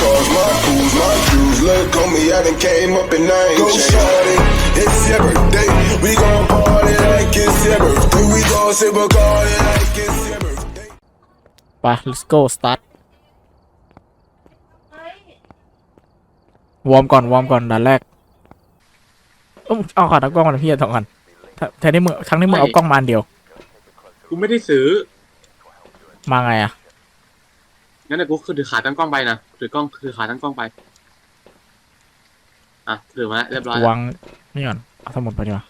cars, my tools, my shoes. Look on me, I done came up and I ain't Go shorty, it's your birthday. We gon' party like it's your birthday. We gon' sip a party like it's your birthday. ไป let's go start วอร์มก่อนวอร์มก่อนด่านแรกเอ้าเอาขาตั้งกล้องมาหน่อยพี่สองกันแทนที่มือครั้งนี้มือเอากล้องมาอันเดียว กูไม่ได้ซื้อมาไงอะ งั้นเดี๋ยวกูคือถือขาตั้งกล้องไปนะถือกล้องถือขาตั้งกล้องไป อะถือมาแล้วเรียบร้อยแล้ววางนี่ก่อนเอาสมุดไปดีกว่า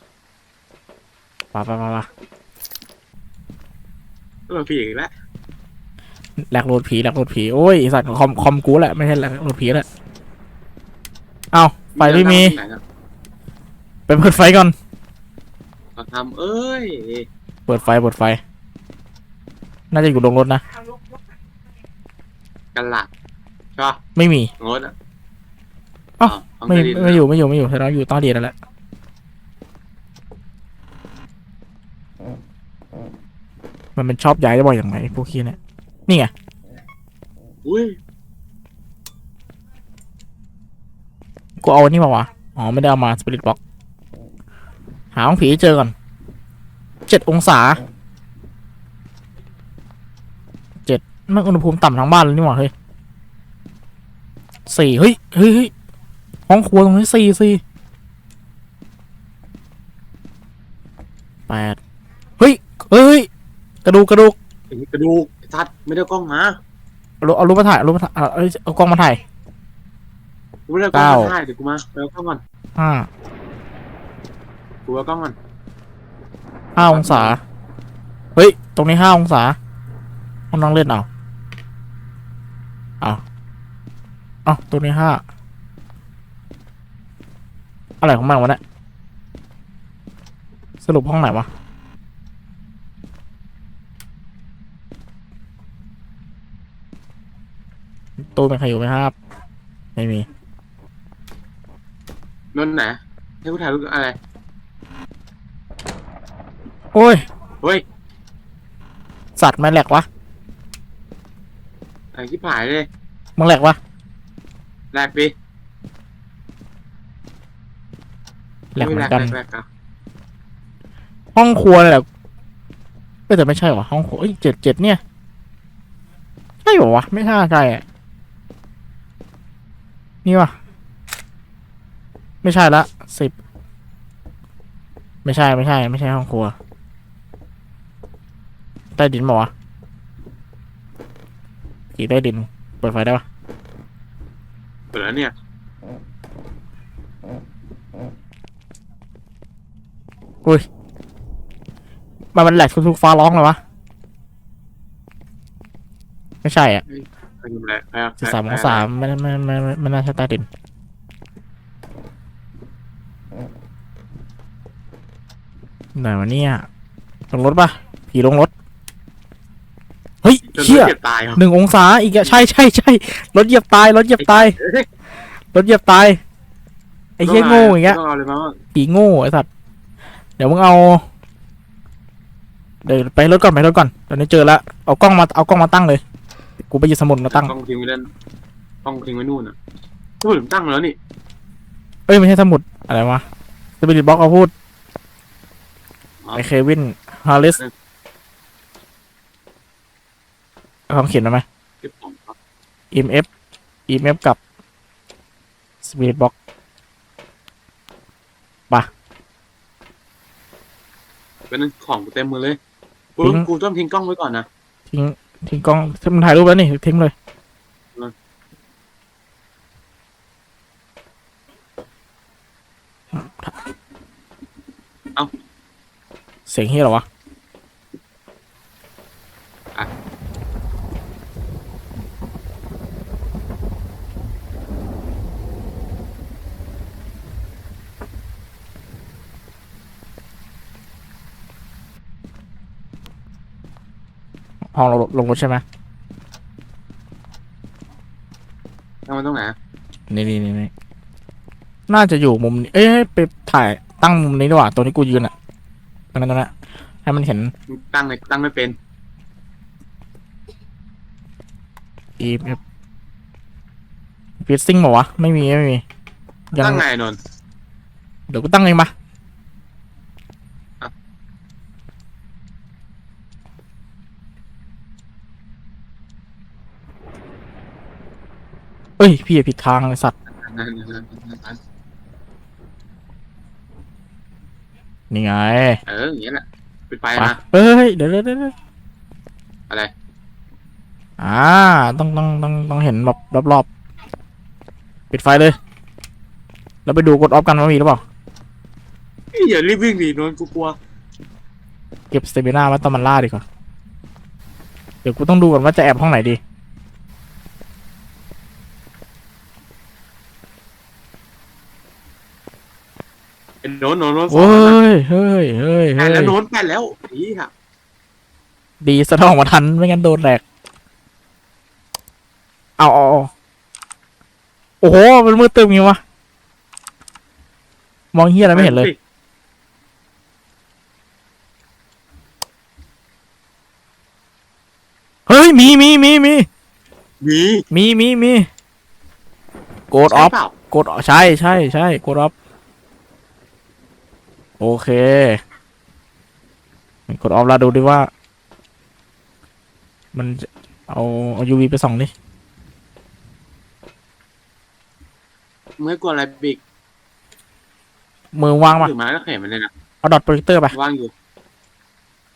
ไปไปไปไปก็มาพี่อีกแล้วแลกโหลดผีแลกโหลดผีโอ้ยไอ้สัตว์คอมคอมกูแหละไม่ใช่แลกโหลดผีแหละเอาไฟไม่มีไหนนะไปเปิดไฟก่อนเราทำเอ้ย เปิดไฟเปิดไฟ น่าจะอยู่ลงรถนะ กันหลักใช่ป่ะไม่มีงดอะอ้าวห้งไม่ใต้ดินไม่อยู่ไม่อยู่ไม่อยู่แต่เราอยู่ใต้ดินนั่นแหละมันเป็นชอบย้ายได้บ่อยอย่างไรพวกขี้เนี่ยนี่ไงอุ้ยกูเอาอันนี้มาวะอ๋อไม่ได้เอามาสปิริตบ็อกหาห้องผีให้เจอก่อนเจ็ดองศาเจ็ด มันอุณหภูมิต่ำทั้งบ้านเลยนี่หว่าเฮ้ยสี่เฮ้ยเฮ้ยเฮ้ยห้องครัวตรงนี้สี่สี่แปดเฮ้ยเฮ้ยเฮ้ยกระดูกกระดูกไอ้กระดูกไอ้ทัดไม่ได้เอากล้องมาเอารูปเอารูปมาถ่ายเอารูปมาถ่ายเอาเอาเอากล้องมาถ่ายกูไม่ได้เอากล้องเก้ามาถ่ายเดี๋ยวกูมาไปเอากล้องก่อนห้ากูเอากล้องก่อนห้าองศา เฮ้ย ตรงนี้ห้าองศาห้องนั่งเล่นเอา เอาเอาตรงนี้ห้าอะไรของมันวะเนี่ยสรุปห้องไหนวะตู้เป็นใครอยู่ไหมครับ ไม่มีนนท์ไหนให้กูถ่ายรูปอะไร โอ้ย เฮ้ย สัตว์มันแหลกวะอะ ไรที่ผายเลยมึงแหลกวะแลกดิแหลกเหมือนกัน แลกๆอะห้องครัวเลยแหละเอ้ยแต่ไม่ใช่วะห้องครัวเอ้ยเจ็ดเจ็ดเนี่ยใช่เหรอวะไม่น่าใช่อะนี่วะไม่ใช่ละสิบไม่ใช่ไม่ใช่ ไม่ใช่ห้องครัวใต้ดินบอกวะ กี่ใต้ดิน เปิดไฟได้ปะเปิดแล้วเนี่ยมันมันแหลกทุกๆฟ้าร้องเลยวะ ไม่ใช่อะใครทำอะไรใครเอสิบสามองศาไม่ไม่ไม่ไม่ไม่น่าใช่ใต้ดิน ไหนวะเนี่ยลงรถปะผีลงรถเฮ้ย จนเชี่ยเจ็บตายเหรอหนึ่งองศาอีกอะใช่ใช่ใช่รถเหยียบตายรถเหยียบตายเอ้ยรถเหยียบตาย ไอ้เหี้ยโง่อย่างเงี้ย ต้องเอาเลยมั้งผีโง่ไอ้สัตว์ เดี๋ยวมึงเอา เดี๋ยวไปรถก่อนไปรถก่อนตอนนี้เจอแล้วเอากล้องมาเอากล้องมาตั้งเลย กูไปหยิบสมุดมาตั้ง ต้องทิ้งไว้เล่นต้องทิ้งไว้นู่นอะพูดถึงตั้งแล้วนี่เอ้ยไม่ใช่สมุดอะไรวะสปิริตบ็อกเขาพูดไอเควินฮาริส เอาคำเขียนมาไหม เก็บของครับ EMF EMF กับ Spirit Box เป็นของกูเต็มมือเลย กูทิ้ง กูต้องทิ้งกล้องไว้ก่อนนะ ทิ้งทิ้งกล้องถ้ามันถ่ายรูปแล้วนี่ทิ้งเลยอืม เอ้าเสียงเฮียเหรอวะอะ ห้องลงลงรถใช่ไหมตั้งไว้ตรงไหนอะนี่นี่นี่นี่น่าจะอยู่มุมนี้เอ้ยไปถ่ายตั้งมุมนี้ดีกว่าตัวนี้กูยืนอะตรงนั้นตรงนั้นให้มันเห็นมึงตั้งไงตั้งไม่เป็น EMF ฟิซซิ่งบอกวะ ไม่มี ไม่มี ยังตั้งไงนนท์เดี๋ยวกูตั้งเองมาอะ เอ้ยพี่อย่าผิดทางเลยสัตว์นั่นนั่นนั่นนั่นนี่ไงเอออย่างเงี้ยแหละปิดไฟไปนะเฮ้ยเดี๋ยวเดี๋ยวเดี๋ยวอะไรอ่าต้องต้องต้องต้องเห็นแบบรอบๆปิดไฟเลย แล้วไปดูกดออฟกันว่ามีหรือเปล่าอย่ารีบวิ่งดินนท์กูกลัว เก็บสเตมิน่าไว้ตอนมันล่าดีกว่า เดี๋ยวกูต้องดูก่อนว่าจะแอบห้องไหนดี เป็น โนนโนนโนนสอโอ้งนะยเฮ้ยเฮ้ยแปเฮ้ดยแล้วโนนแปดแล้วอีค่ะดีสะท้องมาทันไม่งั้นโดนแหลกเอาเอาเอาโอ้โหมันมืดตึมงี้วะมองเฮียอะไรไม่เห็นเลย เฮ้ยมีมีมีมีมีมีมีมีโกดออฟใช่เปล่ากดใช่ใช่ใช่กดออฟ โอเคกดออฟแล้วดูดิว่า มันจะเอาเอา UV ไปส่องดิมึงไม่กลัวอะไรบิ๊กมือวางมาถือไม้แล้วเข็นมันเลยนะเอาดอทโปรเจคเตอร์ไปว่างอยู่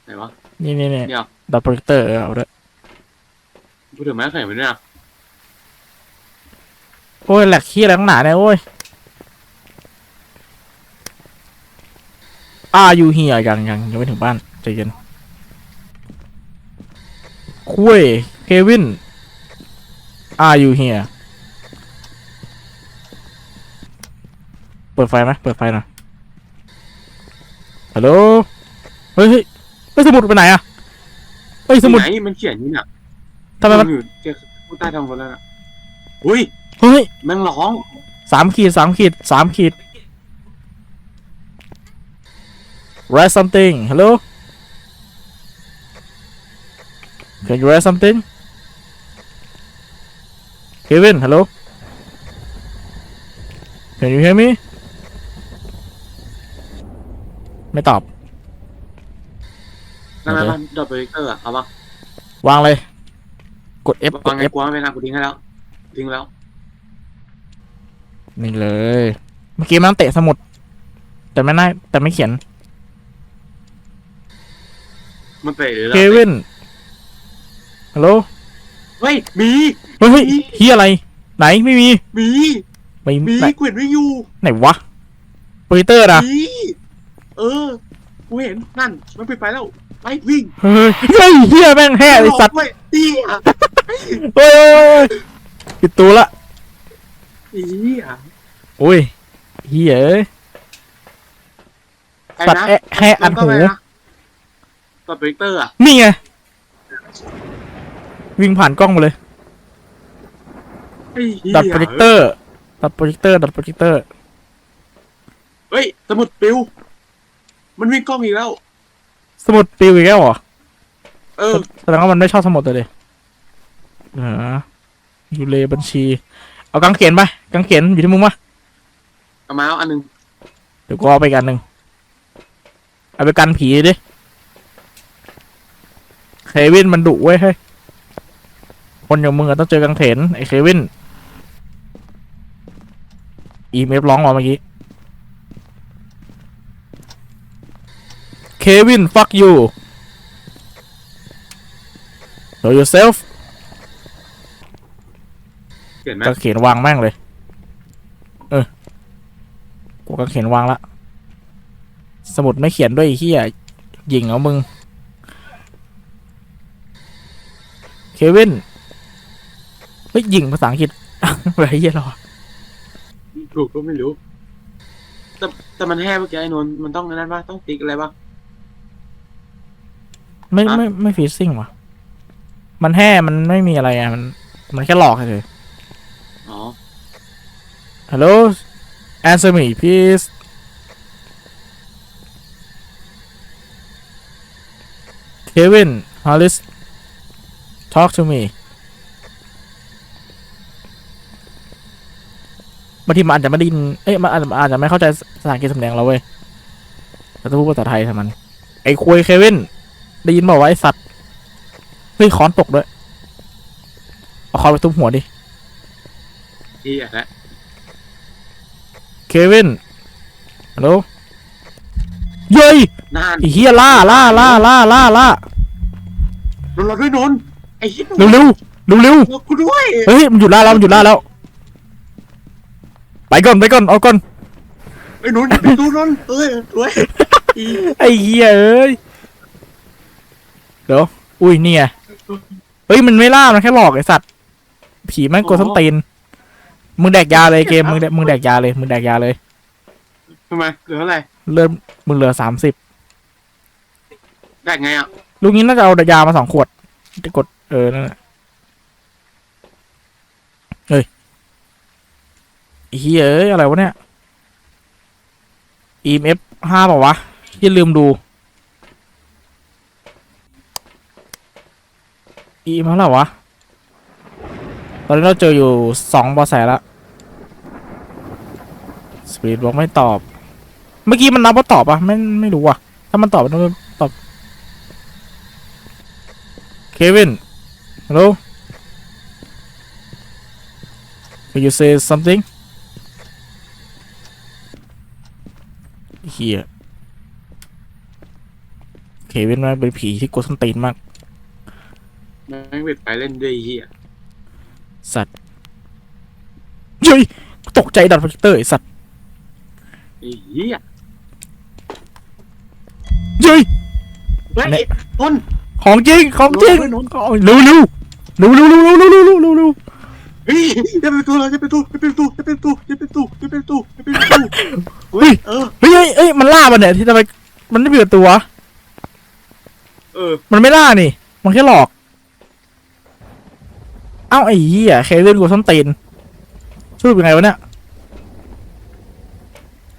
ไหนวะนี่นี่นี่เดี๋ยวดอทโปรเจคเตอร์เอาด้วยกูถือไม้แล้วเข็นมันด้วยนะโอ้ยแหลกขี้อะไรข้างหนาเนี่ยโอ้ย อ่าอยู่เฮียยังยังยังไม่ถึงบ้านใจเย็นคุยเควินอ่าอยู่เฮียเปิดไฟไหมเปิดไฟหน่อยฮัลโหลเฮ้ยเฮ้ยเฮ้ยสมุดไปไหนอะเฮ้ยสมุดไหนมันเขียนนี่น่ะทำไมมันอยู่เจอผู้ใต้ท้องรถแล้วนะอุ้ยเฮ้ยแม่งร้องสามขีดสามขีดสามขีด write something hello can you write something Kevin hello can you hear me ไม่ตอบนั่นนั่นโอเคนั่นดอทโปรเจคเตอร์อะเอาปะวางเลย กด F กวางดไง F กลัวไม่เป็นไรกูทิ้งให้แล้ว ทิ้งแล้ว นี่เลย เมื่อกี้มันเตะสมุด แต่ไม่น่าแต่ไม่เขียน มันเตะหรือเควินฮัลโหลเฮ้ยมีเฮ้ยเฮ้ยเฮียอะไร ไหนไม่มีมีไม่มีไหนกูเห็นวิ่งอยู่ไหนวะโปรเตอร์นะมีเออกูเห็นนั่นมันปิดไฟแล้วไปวิ่งเฮ้ยเฮ้ยเฮียแม่งแห่ไอสัตว์เว้ยดีอะเฮ้ยปิดตัวละดีอะโอ้ยเฮียเอ้ยไอ้สัตว์นะแอะแห่อัดหูดอทโป รเจคเตอร์อะนี่ไง วิ่งผ่านกล้องมาเลย ไอ้เหี้ยดัดโปรเจคเตอร์ดัดโปรเจคเตอร์ดัดโปรเจคเตอร์เฮ้ย สมุดปิว มันวิ่งกล้องอีกแล้ว สมุดปิวอีกแล้วเหรอเออ แสดงว่ามันไม่ชอบสมุดเลยดิเอออยู่เลบัญชี เอากางเขนไปกางเขนอยู่ที่มึงปะเอามาเอาอันหนึงเดี๋ยวกูเอาไปอีกอันหนึ่งเอาไปกันผีดิ เควินมันดุเว้ยเฮ้ยคนอย่างมึงอะต้องเจอกางเขนไอ้เควินอีเมฟร้องมาเมื่อกี้เควิน fuck you show yourself เขียนไหมกางเขนวางแม่งเลย เออ กูกางเขนวางละ สมุดไม่เขียนด้วยไอ้เฮียยิงเอามึง เควินเฮ้ยยิงภาษาอังกฤษ อะไรเฮียหรอถูกก็ไม่รู้ แต่แต่มันแห่เมื่อกี้ไอ้นนท์มันต้องนั่นป่ะต้องติ๊กอะไรป่ะ ไม่ฮะไม่ไม่ฟีซิ่งว่ะ มันแห่มันไม่มีอะไรอะ มัน มันแค่หลอกเฉยอ๋อ ฮัลโหล answer me please Kevin Hollis talk to me บางทีมันอาจจะไม่ได้ยินเอ้ยมันอาจจะอาจจะไม่เข้าใจภาษาอังกฤษสำเนียงเราเว้ยแต่ต้องพูดภาษาไทยทำมัน ไอ้คุยเควิน ได้ยินบอกว่าไอ้สัตว์เฮ้ยค้อนตกด้วย เอาค้อนไปทุบหัวดิที่อะนะเควิน ฮัลโหล เย้ยนานไอ้เฮียล่าล่าล่าล่าล่าล่า โดนเราด้วยนนท์ ไอ้เหี้ยเร็วเร็วเร็วเร็วเรากูด้วยเฮ้ยมันหยุดล่าแล้วมันหยุดล่าแล้ว ไปก่อนไปก่อนเอาก่อนไอ้นนท์อย่าไปดูนนท์เอ้ยด้วยอีไอ้เฮียเอ้ยเดี๋ยวอุ้ยเนี่ยเฮ้ยมันไม่ล่ามันแค่หลอกไอสัตว์ผีแม่งกลัวส้นตีนมึงแดกยาเลยเกมมึงแดกมึงแดกยาเลยมึงแดกยาเลย ทำไมเหลืออะไรเริ่มมึงเหลือสามสิบได้ไงอะ ลูกนี้น่าจะเอายามาสองขวดจะ กดเออนั่นแหละเฮ้ยเฮียเอ้ยอะไรวะเนี่ย EMF ห้าเปล่าวะอย่ลืมดู EMF เท่าไหร่วะ ตอนนี้เราเจออยู่สองบอแสแล้วสปีดบอกไม่ตอบ เมื่อกี้มันนับว่าตอบปะไม่ไม่รู้อะถ้ามันตอบมันต้องตอบ เควิน hello Can you say something เฮียเควินมันเป็นผีที่กลัวส้นตีนมาก แม่งเบ็ดไปเล่นด้วยไอ้เหี้ยสัตว์เฮ้ยตกใจดัดโปรเจคเตอร์ไอสัตว์ไอ้เหี้ยเฮ้ย เฮ้ยเนี่ยนนท์ ของจริงของจริงโน้ตเร็วเร็วเร็วเร็วเร็วเร็วเร็วเร็วเร็วเร็วเร็วเฮ้ยจะเป็นตัวอะไรจะเป็นตัวจะเป็นตัวจะเป็นตัวจะเป็นตัวจะเป็นตัวจะเป็นตัวเฮ้ยเออเฮ้ยเฮ้ยเฮ้ยมันล่ามันเนี่ยที่ทำไมมันไม่เปลี่ยนตัวเออ มันไม่ล่านี่ มันแค่หลอก เอ้าไอ้เหี้ยเควินกูส้นตีนสรุปยังไงวะเนี่ย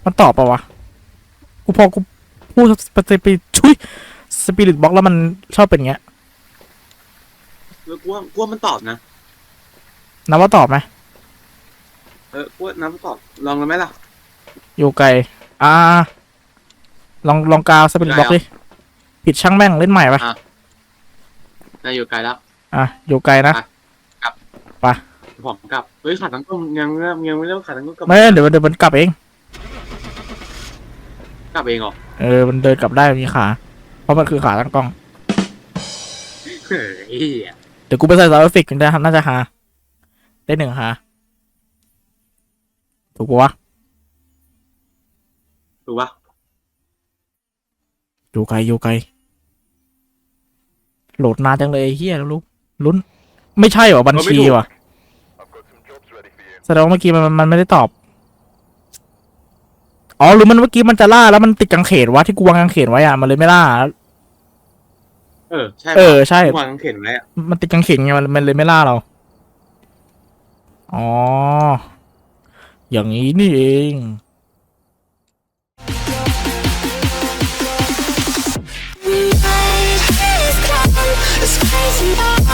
มันตอบปะวะ กูพอกูพูดสปิชุย สปิริตบล็อกแล้วมันชอบเป็นอย่างเงี้ยแล้วกูว่ากูว่ามันตอบนะ นับว่าตอบไหมเออกูว่าน้ำตอบ ลองแล้วไหมล่ะอยู่ไกลอ่า ลองลองกาวสปิริตบล็อกดิผิดช่างแม่งเล่นใหม่ปะนายอยู่ไกลแล้ว อะอยู่ไกลนะผมกลับ เฮ้ยขาดทั้งก้มยังยังยังไม่เริ่มขาดทั้งก้มกลับไม่เดี๋ยวเดี๋ยวมันกลับเอง กลับเองเหรอ เออ มันเดินกลับได้มีขาเพ ราะมันคือขาตั้งกล้อง เฮ้ยเดี๋ยวกูไปใส่ซาวด์เอฟเฟกต์กันได้น่าจะหา ได้หนึ่งหาถูกปะวะถูกปะอยู่ไกลอยู่ไกลโหลดนานจังเลยไอ้เฮียลูกลุ้น ไม่ใช่หรอบัญชีว่ะแสดงว่าเมื่อกี้มันมันมันไม่ได้ตอบ อ๋อหรือมันเมื่อกี้มันจะล่าแล้วมันติดกังเขนวะที่กูวางกังเขนไว้อะมันเลยไม่ล่า เออใช่เออใช่ วางเข็นไว้อะมันติดกังเขนไงมันมันเลยไม่ล่าเรา อ๋อ อย่างนี้นี่เอง It's crazy.